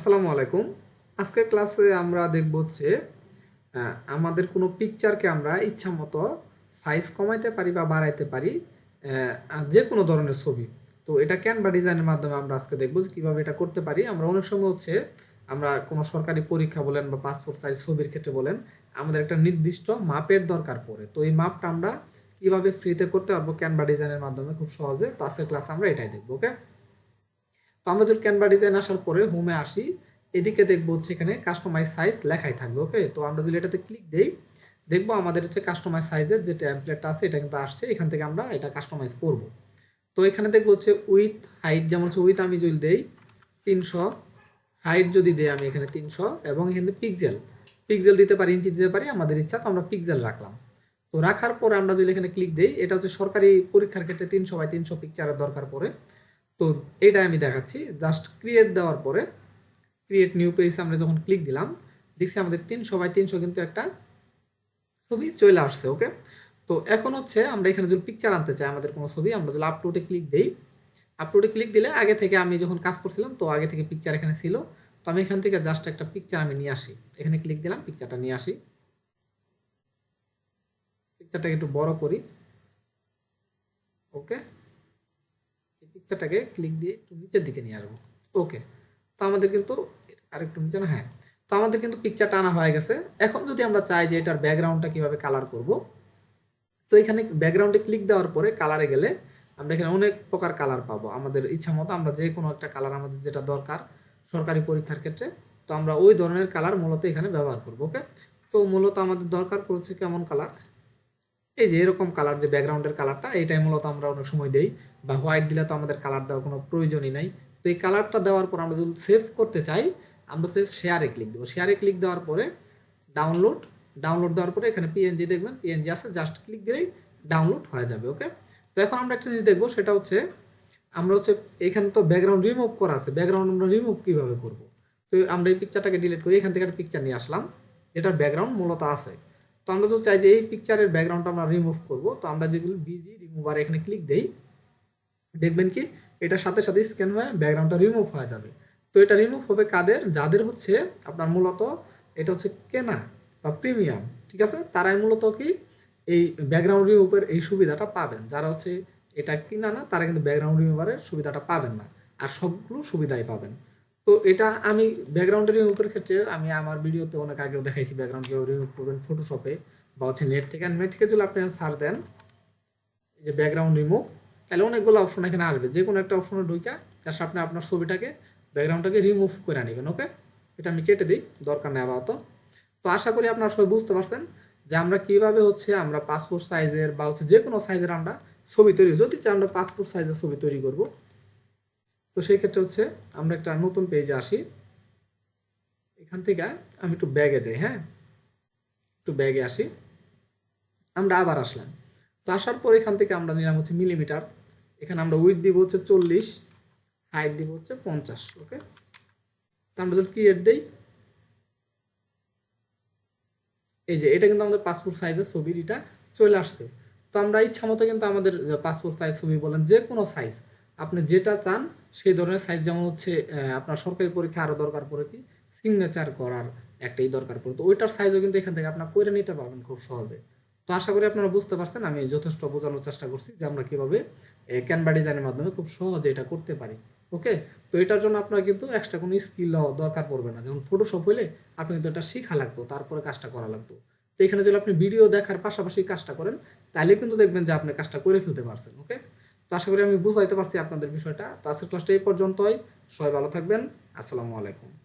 আসসালামু আলাইকুম। আজকের ক্লাসে আমরা দেখব হচ্ছে আমাদের কোনো পিকচারকে আমরা ইচ্ছা মতো সাইজ কমাইতে পারি বা বাড়াইতে পারি যে কোনো ধরনের ছবি। তো এটা ক্যানভা ডিজাইনের মাধ্যমে আমরা আজকে দেখব যে কীভাবে এটা করতে পারি। আমরা অনেক সময় হচ্ছে, আমরা কোনো সরকারি পরীক্ষা বলেন বা পাসপোর্ট সাইজ ছবির ক্ষেত্রে বলেন, আমাদের একটা নির্দিষ্ট মাপের দরকার পড়ে। তো এই মাপটা আমরা কীভাবে ফ্রিতে করতে পারব ক্যানভা ডিজাইনের মাধ্যমে খুব সহজে, তো আজকের ক্লাসে আমরা এটাই দেখব ওকে তো আমরা যদি ক্যানভা ডিজাইন আসার পরে হোমে আসি। এদিকে দেখব হচ্ছে এখানে কাস্টমাইজ সাইজ লেখাই থাকবে ওকে তো আমরা যদি এটাতে ক্লিক দিই, দেখব আমাদের হচ্ছে কাস্টমাইজ সাইজের যে ট্যাম্পলেটটা আছে, এটা কিন্তু আসছে। এখান থেকে আমরা এটা কাস্টমাইজ করব। তো এখানে দেখব হচ্ছে উইথ হাইট যেমন হচ্ছে উইথ আমি যদি দেই, তিনশো হাইট যদি দেই আমি এখানে তিনশো, এবং এখানে পিকজেল পিকজেল দিতে পারি ইঞ্চি দিতে পারি, আমাদের ইচ্ছা তো আমরা পিকজেল রাখলাম। তো রাখার পরে আমরা যদি এখানে ক্লিক দিই, এটা হচ্ছে সরকারি পরীক্ষার ক্ষেত্রে তিনশো বাই তিনশো পিকচারের দরকার পড়ে। তো এইটা আমি দেখাচ্ছি। জাস্ট ক্রিয়েট দেওয়ার পরে ক্রিয়েট নিউ পেজ আমরা যখন ক্লিক দিলাম, দেখছি আমাদের তিনশো বাই তিনশো কিন্তু একটা ছবি চলে আসছে ওকে তো এখন হচ্ছে আমরা এখানে যদি পিকচার আনতে চাই আমাদের কোনো ছবি, আমরা যদি আপলোডে ক্লিক দিই আপলোডে ক্লিক দিলে আগে থেকে আমি যখন কাজ করছিলাম, তো আগে থেকে পিকচার এখানে ছিল। তো আমি এখান থেকে জাস্ট একটা পিকচার আমি নিয়ে আসি। এখানে ক্লিক দিলাম পিকচারটা নিয়ে আসি। পিকচারটাকে একটু বড় করি ওকে এই পিকচারটাকে ক্লিক দিয়ে একটু নিচের দিকে নিয়ে আসব। ওকে তো আমাদের কিন্তু আরেকটু নিচে না হ্যাঁ তো আমাদের কিন্তু পিকচার টানা হয়ে গেছে। এখন যদি আমরা চাই যে এটার ব্যাকগ্রাউন্ডটা কীভাবে কালার করব, তো এখানে ব্যাকগ্রাউন্ডে ক্লিক দেওয়ার পরে কালারে গেলে আমরা এখানে অনেক প্রকার কালার পাবো। আমাদের ইচ্ছা মতো আমরা যে কোনো একটা কালার আমাদের যেটা দরকার সরকারি পরীক্ষার ক্ষেত্রে, তো আমরা ওই ধরনের কালার মূলত এখানে ব্যবহার করব ওকে তো মূলত আমাদের দরকার পড়ছে কেমন কালার এই যে এরকম কালার যে ব্যাকগ্রাউন্ডের কালারটা এইটাই মূলত আমরা অনেক সময় দেই। বা হোয়াইট দিলে তো আমাদের কালার দেওয়ার কোনো প্রয়োজনই নাই। তো এই কালারটা দেওয়ার পর আমরা যদি সেভ করতে চাই, আমরা হচ্ছে শেয়ারে ক্লিক দেবো। শেয়ারে ক্লিক দেওয়ার পরে ডাউনলোড ডাউনলোড দেওয়ার পরে এখানে পিএনজি দেখবেন পিএনজি আছে জাস্ট ক্লিক দিলেই ডাউনলোড হয়ে যাবে ওকে তো এখন আমরা একটা জিনিস দেখব, সেটা হচ্ছে আমরা হচ্ছে এখানে তো ব্যাকগ্রাউন্ড রিমুভ করা আছে। ব্যাকগ্রাউন্ড আমরা রিমুভ কীভাবে করব? তো আমরা এই পিকচারটাকে ডিলিট করি এখান থেকে একটা পিকচার নিয়ে আসলাম। এটার ব্যাকগ্রাউন্ড মূলত আছে। তো আমরা যদি চাই যে এই পিকচারের ব্যাকগ্রাউন্ডটা আমরা রিমুভ করব। তো আমরা যেগুলো বিজি রিমুভার এখানে ক্লিক দেই। দেখবেন কি, এটার সাথে সাথে স্ক্যান হয়ে ব্যাকগ্রাউন্ডটা রিমুভ হয়ে যাবে। তো এটা রিমুভ হবে কাদের? যাদের হচ্ছে আপনার মূলত এটা হচ্ছে কেনা বা প্রিমিয়াম ঠিক আছে? তারাই মূলত কি এই ব্যাকগ্রাউন্ড রিমুভের এই সুবিধাটা পাবেন। যারা হচ্ছে এটা কিনা না, তারা কিন্তু ব্যাকগ্রাউন্ড রিমুভারের সুবিধাটা পাবেন না। আর সবগুলো সুবিধাই পাবেন। তো এটা আমি ব্যাকগ্রাউন্ডের রিমুভের ক্ষেত্রে আমি আমার ভিডিওতে অনেক আগেও দেখাইছি ব্যাকগ্রাউন্ড রিমুভ করবেন ফটোশপে বা হচ্ছে নেট থেকে। নেট থেকে যদি আপনি সার্চ দেন, এই যে ব্যাকগ্রাউন্ড রিমুভ তাহলে অনেকগুলো অপশন এখানে আসবে। যে কোনো একটা অপশনে ঢুকা জাস্ট আপনি আপনার ছবিটাকে ব্যাকগ্রাউন্ডটাকে রিমুভ করে নেবেন ওকে এটা আমি কেটে দিই, দরকার নেই আপাতত। তো আশা করি আপনারা সবাই বুঝতে পারছেন যে আমরা কীভাবে হচ্ছে আমরা পাসপোর্ট সাইজের বা হচ্ছে যে কোনো সাইজের আমরা ছবি তৈরি যদি চাই আমরা পাসপোর্ট সাইজের ছবি তৈরি করব তো সেই ক্ষেত্রে হচ্ছে আমরা একটা নতুন পেজে আসি। এখান থেকে আমি একটু ব্যাগে যাই হ্যাঁ? একটু ব্যাগে আসি। আমরা আবার আসলাম। তো আসার পর এখান থেকে আমরা নিলাম হচ্ছে মিলিমিটার এখানে আমরা উইথ দিব হচ্ছে চল্লিশ হাইট দিব হচ্ছে পঞ্চাশ ওকে তো আমরা যদি ক্রিয়েট দিই, এই যে এটা কিন্তু আমাদের পাসপোর্ট সাইজের ছবির এটা চলে আসছে। তো আমরা ইচ্ছা মতো কিন্তু আমাদের পাসপোর্ট সাইজ ছবি বলেন যে কোনো সাইজ আপনি যেটা চান সেই ধরনের সাইজ যেমন হচ্ছে আপনার সরকারি পরীক্ষা আরও দরকার পড়ে কি? সিগনেচার করার একটাই দরকার পড়ে। তো ওইটার সাইজও কিন্তু এখান থেকে আপনার করে নিতে পারবেন খুব সহজে। তো আশা করি আপনারা বুঝতে পারছেন, আমি যথেষ্ট বোঝানোর চেষ্টা করছি যে আমরা কীভাবে ক্যানভা ডিজাইনের মাধ্যমে খুব সহজে এটা করতে পারি। ওকে তো এটার জন্য আপনার কিন্তু এক্সট্রা কোনো স্কিল দরকার পড়বে না। যেমন ফটোশপ হলে আপনি কিন্তু এটা শেখা লাগতো, তারপরে কাজটা করা লাগতো। তো এখানে যদি আপনি ভিডিও দেখার পাশাপাশি কাজটা করেন তাহলে কিন্তু দেখবেন যে আপনি কাজটা করে ফেলতে পারছেন। ওকে তো আশা করি আমি বুঝাইতে পারছি আপনাদের বিষয়টা। তো আজকের ক্লাসটা এই পর্যন্তই। সবাই ভালো থাকবেন। আসসালামু আলাইকুম।